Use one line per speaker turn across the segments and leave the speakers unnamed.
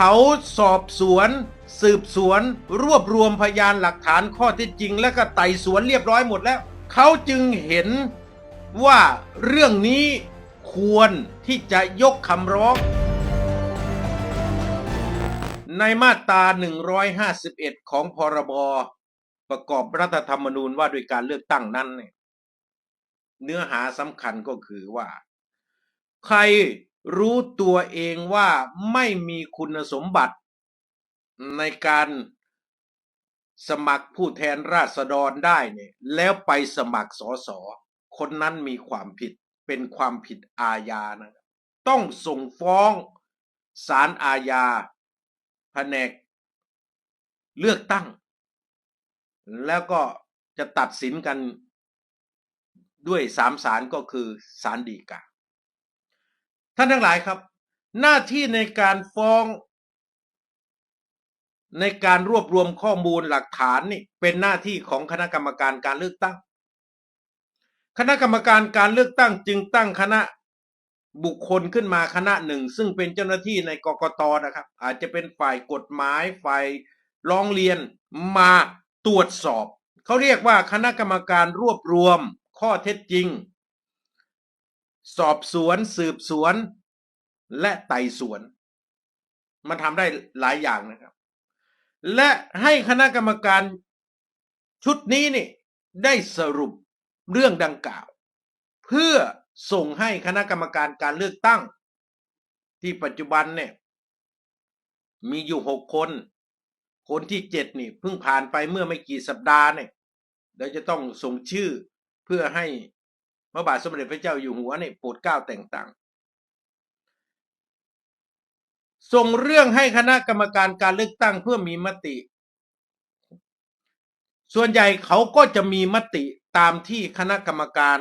เขาสอบสวน สืบสวน รวบรวมพยานหลักฐานข้อเท็จจริง และก็ไต่สวนเรียบร้อยหมดแล้ว เขาจึงเห็นว่าเรื่องนี้ควรที่จะยกคำร้อง ในมาตรา 151 ของพรบประกอบรัฐธรรมนูญว่าด้วยการเลือกตั้งนั้นเนี่ยเนื้อหาสำคัญก็คือว่า ใคร รู้ตัวเองว่าไม่มีคุณสมบัติในการสมัครผู้แทนราษฎรได้เนี่ยแล้วไปสมัครสอสอคนนั้นมีความผิดเป็นความผิดอาญานะต้องส่งฟ้องศาลอาญาแผนกเลือกตั้ง แล้วก็จะตัดสินกันด้วยสามศาลก็คือศาลฎีกา ท่านทั้งหลายครับ หน้าที่ในการฟ้อง ในการรวบรวมข้อมูลหลักฐานนี่เป็นหน้าที่ของคณะกรรมการการเลือกตั้ง คณะกรรมการการเลือกตั้งจึงตั้งคณะบุคคลขึ้นมาคณะหนึ่ง ซึ่งเป็นเจ้าหน้าที่ในกกตนะครับ อาจจะเป็นฝ่ายกฎหมายฝ่ายร้องเรียนมาตรวจสอบ เขาเรียกว่าคณะกรรมการรวบรวมข้อเท็จจริง สอบสวนสืบสวน และไต่สวน มันทำได้หลายอย่างนะครับ และให้คณะกรรมการชุดนี้นี่ได้สรุปเรื่องดังกล่าว เพื่อส่งให้คณะกรรมการการเลือกตั้ง ที่ปัจจุบันเนี่ยมีอยู่หกคน คนที่เจ็ดนี่เพิ่งผ่านไปเมื่อไม่กี่สัปดาห์เนี่ยเราจะต้องส่งชื่อเพื่อให้ พระบาทสมเด็จพระเจ้าอยู่หัวเนี่ยโปรดเกล้าแต่งตั้งส่งเรื่องให้คณะกรรมการการเลือกตั้งเพื่อมีมติ ส่วนใหญ่เขาก็จะมีมติตามที่คณะกรรมการ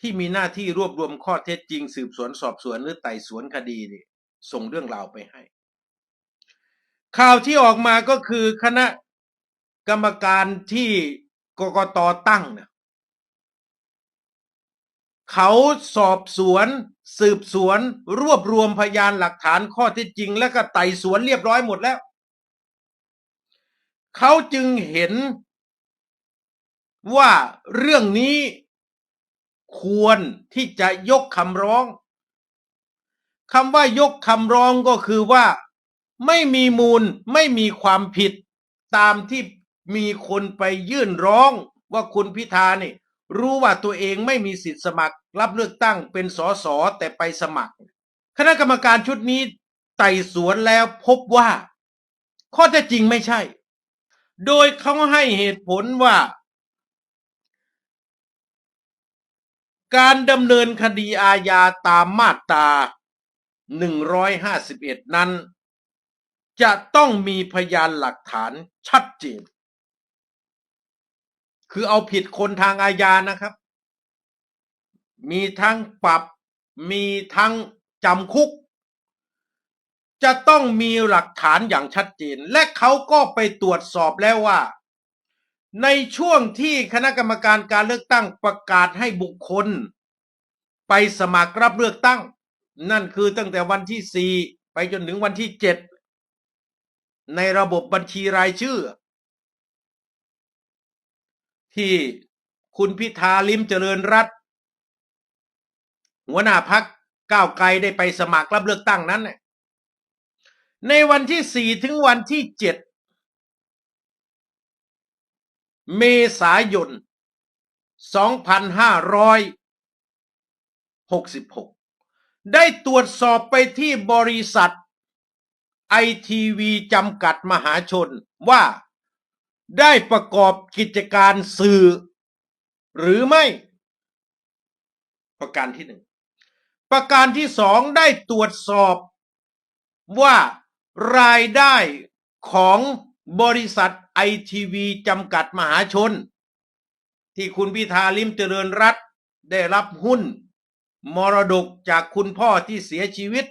ที่มีหน้าที่รวบรวมข้อเท็จจริง สืบสวนสอบสวนหรือไต่สวนคดีนี่ส่งเรื่องราวไปให้ ข่าวที่ออกมาก็คือคณะกรรมการที่กกตตั้งเนี่ย เขาสอบสวน สืบสวน รวบรวมพยานหลักฐานข้อเท็จจริง และก็ไต่สวนเรียบร้อยหมดแล้ว เขาจึงเห็นว่าเรื่องนี้ควรที่จะยกคำร้องคำว่ายกคำร้องก็คือว่าไม่มีมูลไม่มีความผิดตามที่มีคนไปยื่นร้องว่าคุณพิธานี่ รู้ว่าตัวเองไม่มีสิทธิ์สมัคร รับเลือกตั้งเป็นสสแต่ไปสมัคร คณะกรรมการชุดนี้ไต่สวนแล้วพบว่า ข้อเท็จจริงไม่ใช่ โดยเขาให้เหตุผลว่า การดำเนินคดีอาญาตามมาตรา 151 นั้น จะต้องมีพยานหลักฐานชัดเจน คือเอาผิดคนทางอาญานะครับ มีทั้งปรับ มีทั้งจำคุก จะต้องมีหลักฐานอย่างชัดเจน และเขาก็ไปตรวจสอบแล้วว่า ในช่วงที่คณะกรรมการการเลือกตั้งประกาศให้บุคคล ไปสมัครรับเลือกตั้ง นั่นคือตั้งแต่วันที่ 4 ไปจนถึงวันที่ 7 ในระบบบัญชีรายชื่อ ที่คุณพิธาลิมเจริญรัตหัวหน้าพักก้าวไกลได้ไปสมัครรับเลือกตั้งนั้นน่ในวันที่ 4 ถึงวันที่ 7 เมษายน 2566 ได้ตรวจสอบไปที่บริษัทไอทีวีจำกัดมหาชนว่า ได้ประกอบกิจการสื่อ หรือไม่ ประการที่หนึ่งประการที่สองได้ตรวจสอบว่ารายได้ของบริษัทไอทีวีจำกัดมหาชน ที่คุณพิธาลิมเจริญรัตได้รับหุ้น มรดกจากคุณพ่อที่เสียชีวิต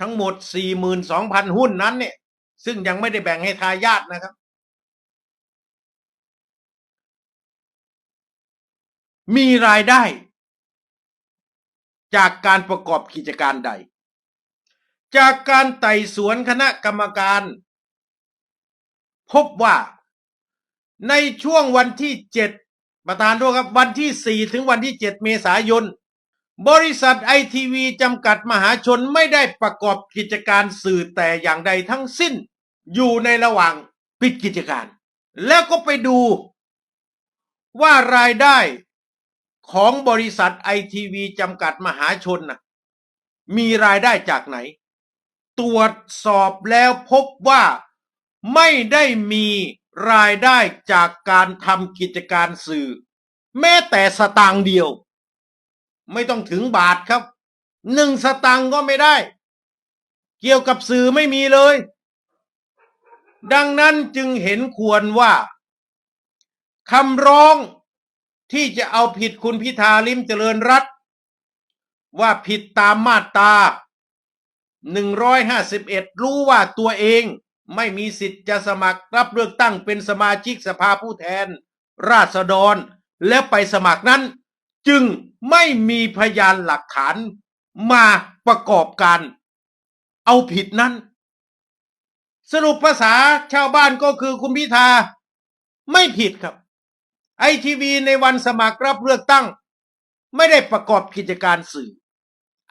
ทั้งหมด 42,000 หุ้นนั้นเนี่ย ซึ่งยังไม่ได้แบ่งให้ทายาทนะครับ มีรายได้ จากการประกอบกิจการใด จากการไต่สวนคณะกรรมการ พบว่าในช่วงวันที่ 7 ประธานโทษครับ วันที่ 4 ถึงวันที่ 7 เมษายนบริษัทไอทีวีจำกัดมหาชนไม่ได้ประกอบกิจการสื่อแต่อย่างใดทั้งสิ้น อยู่ในระหว่างปิดกิจการ แล้วก็ไปดูว่ารายได้ของบริษัทไอทีวีจำกัดมหาชนนะมีรายได้จากไหน ตรวจสอบแล้วพบว่าไม่ได้มีรายได้จากการทำกิจการสื่อ แม้แต่สตางค์เดียว ไม่ต้องถึงบาทครับหนึ่งสตางค์ก็ไม่ได้ เกี่ยวกับสื่อไม่มีเลย ดังนั้นจึงเห็นควรว่าคำร้องที่จะเอาผิดคุณพิธาลิมเจริญรัตว่าผิดตามมาตรา151 รู้ว่าตัวเองไม่มีสิทธิ์จะสมัครรับเลือกตั้งเป็นสมาชิกสภาผู้แทน ราษฎรและไปสมัครนั้น จึงไม่มีพยานหลักฐานมาประกอบการ เอาผิดนั้น สรุปภาษาชาวบ้านก็คือคุณพิธาไม่ผิดครับ ไอทีวีในวันสมัครรับเลือกตั้ง ไม่ได้ประกอบกิจการสื่อ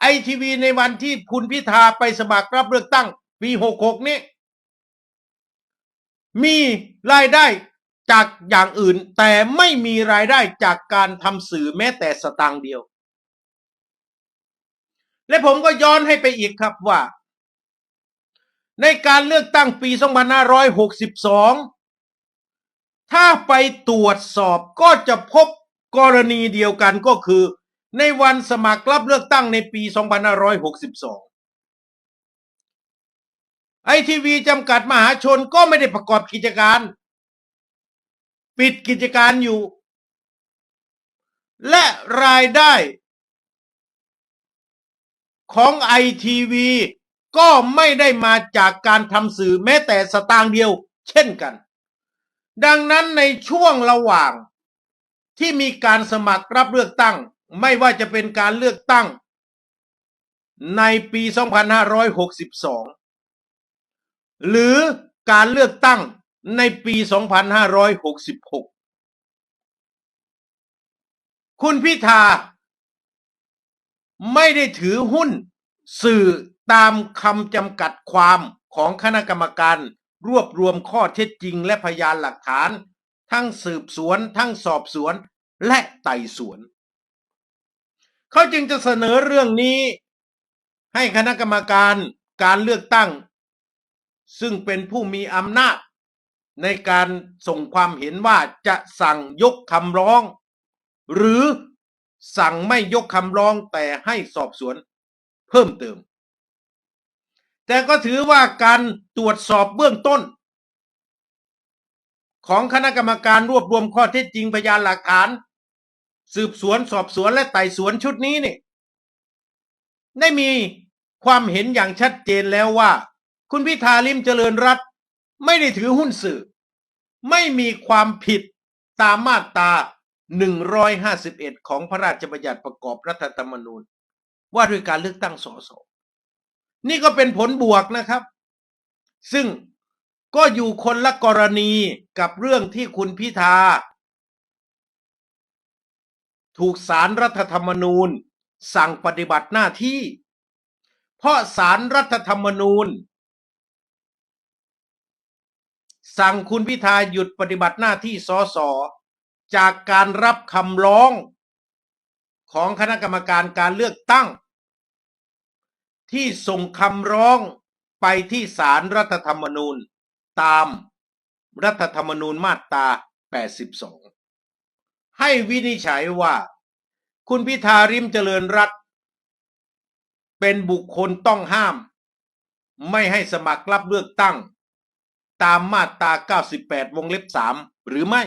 ไอทีวีในวันที่คุณพิธาไปสมัครรับเลือกตั้ง ปีหกหกนี้ มีรายได้จากอย่างอื่นแต่ไม่มีรายได้จากการทำสื่อแม้แต่สตางค์เดียว และผมก็ย้อนให้ไปอีกครับว่า ในการเลือกตั้งปี 2562 ถ้าไปตรวจสอบก็จะพบกรณีเดียวกันก็คือ ในวันสมัครรับเลือกตั้งในปี 2562 ไอทีวีจำกัดมหาชนก็ไม่ได้ประกอบกิจการ ปิดกิจการอยู่ และรายได้ของไอทีวี ก็ไม่ได้มาจากการทำสื่อแม้แต่สตางค์เดียว เช่นกัน ดังนั้นในช่วงระหว่างที่มีการสมัครรับเลือกตั้ง ไม่ว่าจะเป็นการเลือกตั้ง ในปี 2562 หรือการเลือกตั้งในปี 2566 คุณพิธาไม่ได้ถือหุ้นสื่อ ตามคำจำกัดความของคณะกรรมการ รวบรวมข้อเท็จจริงและพยานหลักฐาน ทั้งสืบสวน ทั้งสอบสวน และไต่สวน เขาจึงจะเสนอเรื่องนี้ ให้คณะกรรมการการเลือกตั้ง ซึ่งเป็นผู้มีอำนาจ ในการส่งความเห็นว่าจะสั่งยกคำร้อง หรือสั่งไม่ยกคำร้องแต่ให้สอบสวน เพิ่มเติม แต่ก็ถือว่าการตรวจสอบเบื้องต้น ของคณะกรรมการรวบรวมข้อเท็จจริงพยานหลักฐาน สืบสวนสอบสวนและไต่สวนชุดนี้เนี่ยได้มีความเห็นอย่างชัดเจนแล้วว่า คุณพิธาลิมเจริญรัตไม่ได้ถือหุ้นสื่อ ไม่มีความผิดตามมาตรา 151 ของพระราชบัญญัติประกอบรัฐธรรมนูญ ว่าด้วยการเลือกตั้งสส นี่ก็เป็นผลบวกนะครับ ซึ่งก็อยู่คนละกรณีกับเรื่องที่คุณพิธา ถูกสารรัฐธรรมนูญ สั่งปฏิบัติหน้าที่ เพราะสารรัฐธรรมนูญ สั่งคุณพิธาหยุดปฏิบัติหน้าที่สสจากการรับคำร้องของคณะกรรมการการเลือกตั้ง ที่ส่งคำร้องไปที่ศาลรรัฐธรรมนูญตามรัฐธรรมนูญมาตรา 82 ให้วินิจฉัยว่า คุณพิธาริมเจริญรัตเป็นบุคคลต้องห้าม ไม่ให้สมัครรับเลือกตั้ง ตามมาตรา 98 วงเล็บ 3 หรือไม่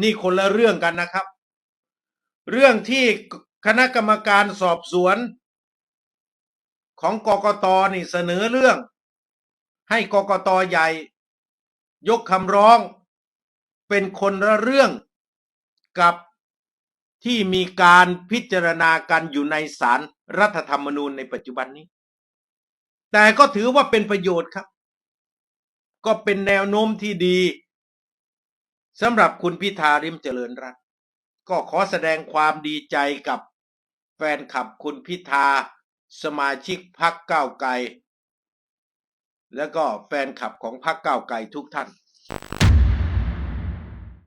นี่คนละเรื่องกันนะครับ เรื่องที่คณะกรรมการสอบสวน ของกกตนี่เสนอเรื่อง ให้กกตใหญ่ ยกคำร้อง เป็นคนละเรื่องกับที่มีการพิจารณากันอยู่ในศาลรรัฐธรรมนูญในปัจจุบันนี้ แต่ก็ถือว่าเป็นประโยชน์ครับ ก็เป็นแนวโน้มที่ดีสำหรับคุณพิธาริมเจริญรัตน์ก็ขอแสดงความดีใจกับแฟนคลับคุณพิธา สมาชิกพักก้าวไกล และก็แฟนคลับของพักก้าวไกลทุกท่าน